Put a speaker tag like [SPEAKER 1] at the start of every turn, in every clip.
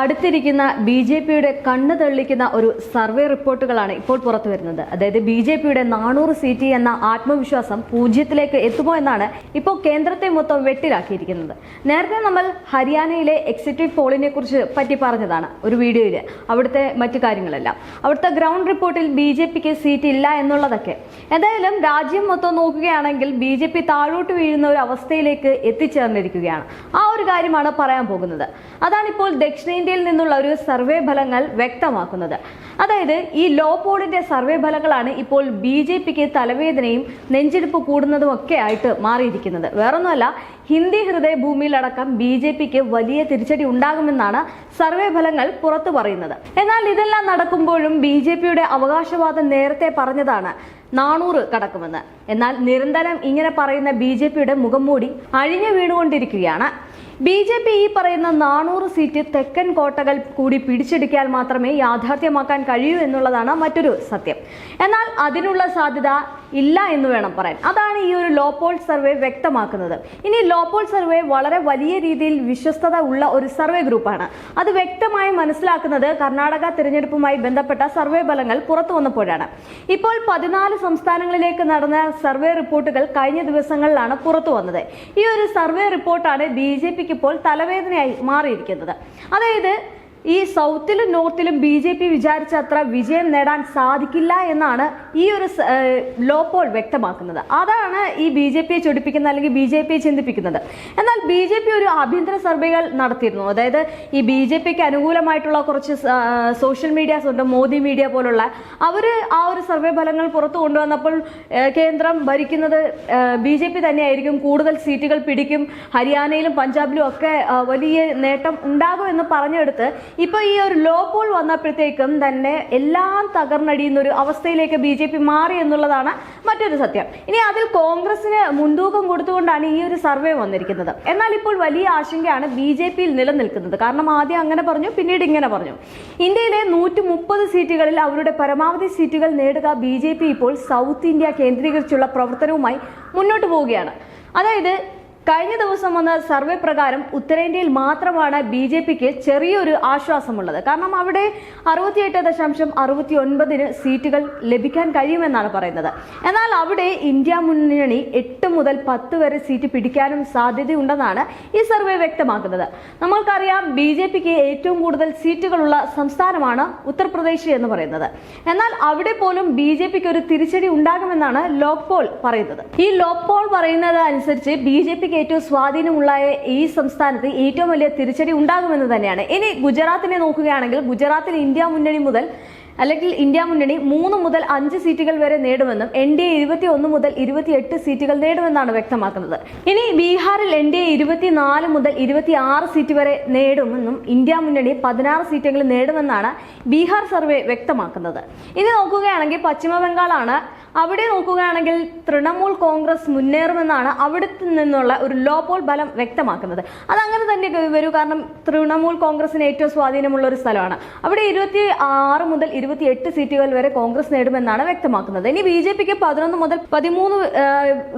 [SPEAKER 1] അടുത്തിരിക്കുന്ന B J പിയുടെ കണ്ണു തള്ളിക്കുന്ന ഒരു സർവേ റിപ്പോർട്ടുകളാണ് ഇപ്പോൾ പുറത്തു വരുന്നത്. അതായത് ബി ജെ പിയുടെ നാനൂറ് സീറ്റ് എന്ന ആത്മവിശ്വാസം പൂജ്യത്തിലേക്ക് എത്തുമോ എന്നാണ് ഇപ്പോൾ കേന്ദ്രത്തെ മൊത്തം വെട്ടിലാക്കിയിരിക്കുന്നത്. നേരത്തെ നമ്മൾ ഹരിയാനയിലെ എക്സിറ്റ് പോളിനെ കുറിച്ച് പറ്റി പറഞ്ഞതാണ് ഒരു വീഡിയോയിൽ അവിടുത്തെ മറ്റു കാര്യങ്ങളെല്ലാം. അവിടുത്തെ ഗ്രൗണ്ട് റിപ്പോർട്ടിൽ ബി ജെ പിക്ക് സീറ്റ് ഇല്ല എന്നുള്ളതൊക്കെ. എന്തായാലും രാജ്യം മൊത്തം നോക്കുകയാണെങ്കിൽ ബി ജെ പി താഴോട്ട് വീഴുന്ന ഒരു അവസ്ഥയിലേക്ക് എത്തിച്ചേർന്നിരിക്കുകയാണ്. ആ ഒരു കാര്യമാണ് പറയാൻ പോകുന്നത്. അതാണിപ്പോൾ ദക്ഷിണേന്ത്യയിൽ നിന്നുള്ള ഒരു സർവേ ഫലങ്ങൾ വ്യക്തമാക്കുന്നത്. അതായത് ഈ ലോ പോളിന്റെ സർവേ ഫലങ്ങളാണ് ഇപ്പോൾ ബി ജെ പിക്ക് തലവേദനയും നെഞ്ചിടിപ്പ് കൂടുന്നതും ഒക്കെ ആയിട്ട് മാറിയിരിക്കുന്നത്. വേറൊന്നുമല്ല ഹിന്ദി ഹൃദയഭൂമിയിലടക്കം ബി ജെ പിക്ക് വലിയ തിരിച്ചടി ഉണ്ടാകുമെന്നാണ് സർവേ ഫലങ്ങൾ പുറത്തു പറയുന്നത്. എന്നാൽ ഇതെല്ലാം നടക്കുമ്പോഴും ബി ജെ പിയുടെ അവകാശവാദം നേരത്തെ പറഞ്ഞതാണ് നാനൂറ് കടക്കുമെന്ന്. എന്നാൽ നിരന്തരം ഇങ്ങനെ പറയുന്ന ബി ജെ പിയുടെ മുഖം മൂടി അഴിഞ്ഞു വീണുകൊണ്ടിരിക്കുകയാണ്. ബി ജെ പി ഈ പറയുന്ന നാനൂറ് സീറ്റ് തെക്കൻ കോട്ടകൾ കൂടി പിടിച്ചെടുക്കിയാൽ മാത്രമേ യാഥാർത്ഥ്യമാക്കാൻ കഴിയൂ എന്നുള്ളതാണ് മറ്റൊരു സത്യം. എന്നാൽ അതിനുള്ള സാധ്യത ഇല്ല എന്ന് വേണം പറയാൻ. അതാണ് ഈ ഒരു ലോപോൾ സർവേ വ്യക്തമാക്കുന്നത്. ഇനി ലോപോൾ സർവേ വളരെ വലിയ രീതിയിൽ വിശ്വസ്തത ഉള്ള ഒരു സർവേ ഗ്രൂപ്പാണ്. അത് വ്യക്തമായി മനസ്സിലാക്കുന്നത് കർണാടക തിരഞ്ഞെടുപ്പുമായി ബന്ധപ്പെട്ട സർവേ ഫലങ്ങൾ പുറത്തു വന്നപ്പോഴാണ്. ഇപ്പോൾ പതിനാല് സംസ്ഥാനങ്ങളിലേക്ക് നടന്ന സർവേ റിപ്പോർട്ടുകൾ കഴിഞ്ഞ ദിവസങ്ങളിലാണ് പുറത്തു വന്നത്. ഈ ഒരു സർവേ റിപ്പോർട്ടാണ് ബി ജെ പിക്ക് ഇപ്പോൾ തലവേദനയായി മാറിയിരിക്കുന്നത്. അതായത് ഈ സൗത്തിലും നോർത്തിലും ബി ജെ പി വിചാരിച്ച അത്ര വിജയം നേടാൻ സാധിക്കില്ല എന്നാണ് ഈ ഒരു ലോ പോൾ വ്യക്തമാക്കുന്നത്. അതാണ് ഈ ബി ജെ പിയെ ചൊടിപ്പിക്കുന്നത് അല്ലെങ്കിൽ ബി ജെ പിയെ ചിന്തിപ്പിക്കുന്നത്. എന്നാൽ ബി ജെ പി ഒരു ആഭ്യന്തര സർവേകൾ നടത്തിയിരുന്നു. അതായത് ഈ ബി ജെ പിക്ക് അനുകൂലമായിട്ടുള്ള കുറച്ച് സോഷ്യൽ മീഡിയാസ് ഉണ്ട് മോദി മീഡിയ പോലുള്ള. അവർ ആ ഒരു സർവേ ഫലങ്ങൾ പുറത്തു കൊണ്ടുവന്നപ്പോൾ കേന്ദ്രം ഭരിക്കുന്നത് ബി ജെ പി തന്നെയായിരിക്കും. കൂടുതൽ സീറ്റുകൾ പിടിക്കും. ഹരിയാനയിലും പഞ്ചാബിലും ഒക്കെ വലിയ നേട്ടം ഉണ്ടാകും എന്ന് പറഞ്ഞെടുത്ത് ഇപ്പൊ ഈ ഒരു ലോ പോൾ വന്നപ്പോഴത്തേക്കും തന്നെ എല്ലാം തകർന്നടിയുന്ന ഒരു അവസ്ഥയിലേക്ക് ബി ജെ പി മാറി എന്നുള്ളതാണ് മറ്റൊരു സത്യം. ഇനി അതിൽ കോൺഗ്രസിന് മുൻതൂക്കം കൊടുത്തുകൊണ്ടാണ് ഈ ഒരു സർവേ വന്നിരിക്കുന്നത്. എന്നാൽ ഇപ്പോൾ വലിയ ആശങ്കയാണ് ബി ജെ പിയിൽ നിലനിൽക്കുന്നത്. കാരണം ആദ്യം അങ്ങനെ പറഞ്ഞു പിന്നീട് ഇങ്ങനെ പറഞ്ഞു. ഇന്ത്യയിലെ നൂറ്റി മുപ്പത് സീറ്റുകളിൽ അവരുടെ പരമാവധി സീറ്റുകൾ നേടുക ബി ജെ പി ഇപ്പോൾ സൗത്ത് ഇന്ത്യ കേന്ദ്രീകരിച്ചുള്ള പ്രവർത്തനവുമായി മുന്നോട്ട് പോവുകയാണ്. അതായത് കഴിഞ്ഞ ദിവസം വന്ന സർവേ പ്രകാരം ഉത്തരേന്ത്യയിൽ മാത്രമാണ് ബി ജെ പിക്ക് ചെറിയൊരു ആശ്വാസമുള്ളത്. കാരണം അവിടെ അറുപത്തിയെട്ട് ദശാംശം അറുപത്തി ഒൻപതിന് സീറ്റുകൾ ലഭിക്കാൻ കഴിയുമെന്നാണ് പറയുന്നത്. എന്നാൽ അവിടെ ഇന്ത്യ മുന്നണി എട്ട് മുതൽ പത്ത് വരെ സീറ്റ് പിടിക്കാനും സാധ്യതയുണ്ടെന്നാണ് ഈ സർവേ വ്യക്തമാക്കുന്നത്. നമ്മൾക്കറിയാം ബി ജെ പിക്ക് ഏറ്റവും കൂടുതൽ സീറ്റുകളുള്ള സംസ്ഥാനമാണ് ഉത്തർപ്രദേശ് എന്ന് പറയുന്നത്. എന്നാൽ അവിടെ പോലും ബി ജെ പിക്ക് ഒരു തിരിച്ചടി ഉണ്ടാകുമെന്നാണ് ലോക്പോൾ പറയുന്നത്. ഈ ലോക്പോൾ പറയുന്നത് അനുസരിച്ച് ബി ജെ പിക്ക് ഏറ്റവും സ്വാധീനമുള്ള ഈ സംസ്ഥാനത്ത് ഏറ്റവും വലിയ തിരിച്ചടി ഉണ്ടാകുമെന്ന് തന്നെയാണ്. ഇനി ഗുജറാത്തിനെ നോക്കുകയാണെങ്കിൽ ഗുജറാത്തിൽ ഇന്ത്യ മുന്നണി മുതൽ അല്ലെങ്കിൽ ഇന്ത്യ മുന്നണി മൂന്ന് മുതൽ അഞ്ച് സീറ്റുകൾ വരെ നേടുമെന്നും എൻ ഡി എ ഇരുപത്തി ഒന്ന് മുതൽ ഇരുപത്തിയെട്ട് സീറ്റുകൾ നേടുമെന്നാണ് വ്യക്തമാക്കുന്നത്. ഇനി ബീഹാറിൽ എൻ ഡി എ ഇരുപത്തിനാല് മുതൽ ഇരുപത്തി ആറ് സീറ്റ് വരെ നേടുമെന്നും ഇന്ത്യ മുന്നണി പതിനാറ് സീറ്റുകൾ നേടുമെന്നാണ് ബീഹാർ സർവേ വ്യക്തമാക്കുന്നത്. ഇനി നോക്കുകയാണെങ്കിൽ പശ്ചിമബംഗാളാണ് അവിടെ നോക്കുകയാണെങ്കിൽ തൃണമൂൽ കോൺഗ്രസ് മുന്നേറുമെന്നാണ് അവിടുത്തെ നിന്നുള്ള ഒരു ലോ പോൾ ബലം വ്യക്തമാക്കുന്നത്. അങ്ങനെ തന്നെ വരൂ. കാരണം തൃണമൂൽ കോൺഗ്രസിന് ഏറ്റവും സ്വാധീനമുള്ള ഒരു സ്ഥലമാണ്. അവിടെ ഇരുപത്തി ആറ് മുതൽ ഇരുപത്തി എട്ട് സീറ്റുകൾ വരെ കോൺഗ്രസ് നേടുമെന്നാണ് വ്യക്തമാക്കുന്നത്. ഇനി ബി ജെ പിക്ക് പതിനൊന്ന് മുതൽ പതിമൂന്ന്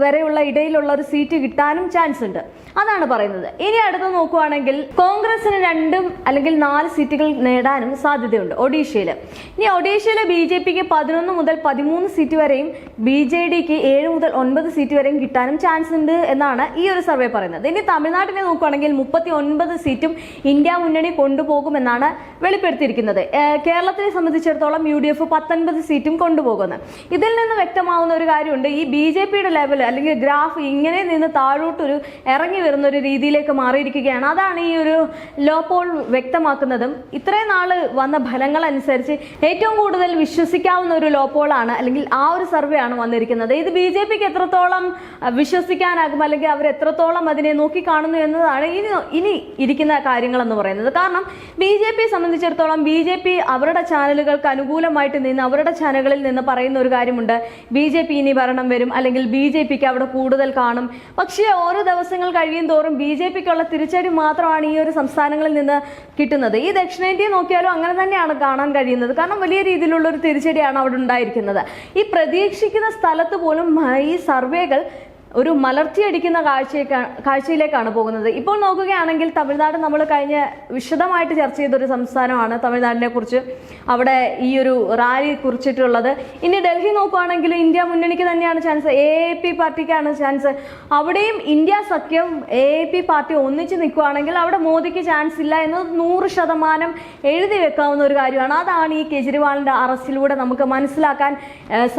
[SPEAKER 1] വരെയുള്ള ഇടയിലുള്ള ഒരു സീറ്റ് കിട്ടാനും ചാൻസ് ഉണ്ട്. അതാണ് പറയുന്നത്. ഇനി അടുത്ത് നോക്കുവാണെങ്കിൽ കോൺഗ്രസിന് രണ്ടും അല്ലെങ്കിൽ നാല് സീറ്റുകൾ നേടാനും സാധ്യതയുണ്ട് ഒഡീഷയിൽ ഇനി ഒഡീഷയിലെ ബി ജെ പിക്ക് പതിനൊന്ന് മുതൽ പതിമൂന്ന് സീറ്റ് വരെയും ബി ജെ ഡിക്ക് ഏഴ് മുതൽ ഒൻപത് സീറ്റ് വരെയും കിട്ടാനും ചാൻസ് ഉണ്ട് എന്നാണ് ഈ ഒരു സർവേ പറയുന്നത്. ഇനി തമിഴ്നാട്ടിനെ നോക്കുകയാണെങ്കിൽ മുപ്പത്തി ഒൻപത് സീറ്റും ഇന്ത്യ മുന്നണി കൊണ്ടുപോകുമെന്നാണ് വെളിപ്പെടുത്തിയിരിക്കുന്നത്. കേരളത്തിനെ സംബന്ധിച്ചിടത്തോളം യു ഡി എഫ് പത്തൊൻപത് സീറ്റും കൊണ്ടുപോകുന്നത് ഇതിൽ നിന്ന് വ്യക്തമാവുന്ന ഒരു കാര്യമുണ്ട് ഈ ബി ജെ പിയുടെ ലെവൽ അല്ലെങ്കിൽ ഗ്രാഫ് ഇങ്ങനെ നിന്ന് താഴോട്ടൊരു ഇറങ്ങി വരുന്ന ഒരു രീതിയിലേക്ക് മാറിയിരിക്കുകയാണ്. അതാണ് ഈ ഒരു ലോ പോൾ വ്യക്തമാക്കുന്നതും. ഇത്രയും നാൾ വന്ന ഫലങ്ങൾ അനുസരിച്ച് ഏറ്റവും കൂടുതൽ വിശ്വസിക്കാവുന്ന ഒരു ലോ പോളാണ് അല്ലെങ്കിൽ ആ ഒരു സർവേ ആണ് വന്നിരിക്കുന്നത്. ഇത് ബി ജെ പിക്ക് എത്രത്തോളം വിശ്വസിക്കാനാകും അല്ലെങ്കിൽ അവർ എത്രത്തോളം അതിനെ നോക്കിക്കാണുന്നു എന്നതാണ് ഇനി ഇനി ഇരിക്കുന്ന കാര്യങ്ങളെന്ന് പറയുന്നത്. കാരണം ബി ജെ പി സംബന്ധിച്ചിടത്തോളം ബി ജെ പി അവരുടെ ചാനലുകൾക്ക് അനുകൂലമായിട്ട് നിന്ന് അവരുടെ ചാനലുകളിൽ നിന്ന് പറയുന്ന ഒരു കാര്യമുണ്ട്. ബി ജെ പി ഇനി ഭരണം വരും അല്ലെങ്കിൽ ബി ജെ പിക്ക് അവിടെ കൂടുതൽ കാണും. പക്ഷേ ഓരോ ദിവസങ്ങൾ കഴിയും തോറും ബി ജെ പിക്കുള്ള തിരിച്ചടി മാത്രമാണ് ഈ ഒരു സംസ്ഥാനങ്ങളിൽ നിന്ന് കിട്ടുന്നത്. ഈ ദക്ഷിണേന്ത്യയെ നോക്കിയാലും അങ്ങനെ തന്നെയാണ് കാണാൻ കഴിയുന്നത്. കാരണം വലിയ രീതിയിലുള്ള ഒരു തിരിച്ചടിയാണ് അവിടെ ഉണ്ടായിരിക്കുന്നത്. ഈ പ്രതീക്ഷിക്കുന്ന സ്ഥലത്ത് പോലും ഈ സർവേകൾ ഒരു മലർച്ചയടിക്കുന്ന കാഴ്ചയേക്കാണ് കാഴ്ചയിലേക്കാണ് പോകുന്നത്. ഇപ്പോൾ നോക്കുകയാണെങ്കിൽ തമിഴ്നാട് നമ്മൾ കഴിഞ്ഞ വിശദമായിട്ട് ചർച്ച ചെയ്ത ഒരു സംസ്ഥാനമാണ് തമിഴ്നാടിനെ കുറിച്ച് അവിടെ ഈ ഒരു റാലി കുറിച്ചിട്ടുള്ളത്. ഇനി ഡൽഹി നോക്കുകയാണെങ്കിൽ ഇന്ത്യ മുന്നണിക്ക് തന്നെയാണ് ചാൻസ്. എ പി പാർട്ടിക്കാണ് ചാൻസ്. അവിടെയും ഇന്ത്യ സഖ്യം എ പി പാർട്ടി ഒന്നിച്ച് നിൽക്കുകയാണെങ്കിൽ അവിടെ മോദിക്ക് ചാൻസ് ഇല്ല എന്നത് നൂറ് ശതമാനം എഴുതി വെക്കാവുന്ന ഒരു കാര്യമാണ്. അതാണ് ഈ കെജ്രിവാളിന്റെ അറസ്റ്റിലൂടെ നമുക്ക് മനസ്സിലാക്കാൻ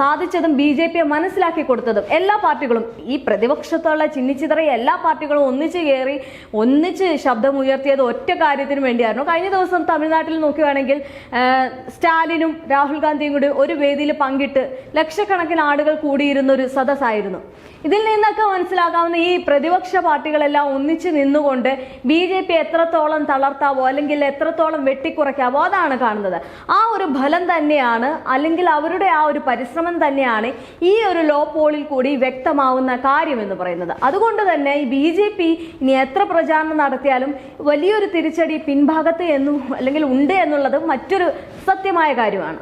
[SPEAKER 1] സാധിച്ചതും ബി ജെ പിയെ മനസ്സിലാക്കി കൊടുത്തതും എല്ലാ പാർട്ടികളും. ഈ പ്രതിപക്ഷത്തുള്ള ചിന്നിച്ചിതറ എല്ലാ പാർട്ടികളും ഒന്നിച്ച് കയറി ഒന്നിച്ച് ശബ്ദമുയർത്തിയത് ഒറ്റ കാര്യത്തിന് വേണ്ടിയായിരുന്നു. കഴിഞ്ഞ ദിവസം തമിഴ്നാട്ടിൽ നോക്കുകയാണെങ്കിൽ സ്റ്റാലിനും രാഹുൽ ഗാന്ധിയും കൂടി ഒരു വേദിയിൽ പങ്കിട്ട് ലക്ഷക്കണക്കിന് ആളുകൾ കൂടിയിരുന്ന ഒരു സദസ്സായിരുന്നു. ഇതിൽ നിന്നൊക്കെ മനസ്സിലാക്കാവുന്ന ഈ പ്രതിപക്ഷ പാർട്ടികളെല്ലാം ഒന്നിച്ച് നിന്നുകൊണ്ട് ബി ജെ പി എത്രത്തോളം തളർത്താവോ അല്ലെങ്കിൽ എത്രത്തോളം വെട്ടിക്കുറയ്ക്കാവോ അതാണ് കാണുന്നത്. ആ ഒരു ഫലം തന്നെയാണ് അല്ലെങ്കിൽ അവരുടെ ആ ഒരു പരിശ്രമം തന്നെയാണ് ഈ ഒരു ലോ പോളിൽ കൂടി വ്യക്തമാവുന്ന കാര്യം എന്ന് പറയുന്നത്. അതുകൊണ്ട് തന്നെ ഈ ബി ജെ പി ഇനി എത്ര പ്രചാരണം നടത്തിയാലും വലിയൊരു തിരിച്ചടി പിൻഭാഗത്ത് എന്നും അല്ലെങ്കിൽ ഉണ്ട് എന്നുള്ളത് മറ്റൊരു സത്യമായ കാര്യമാണ്.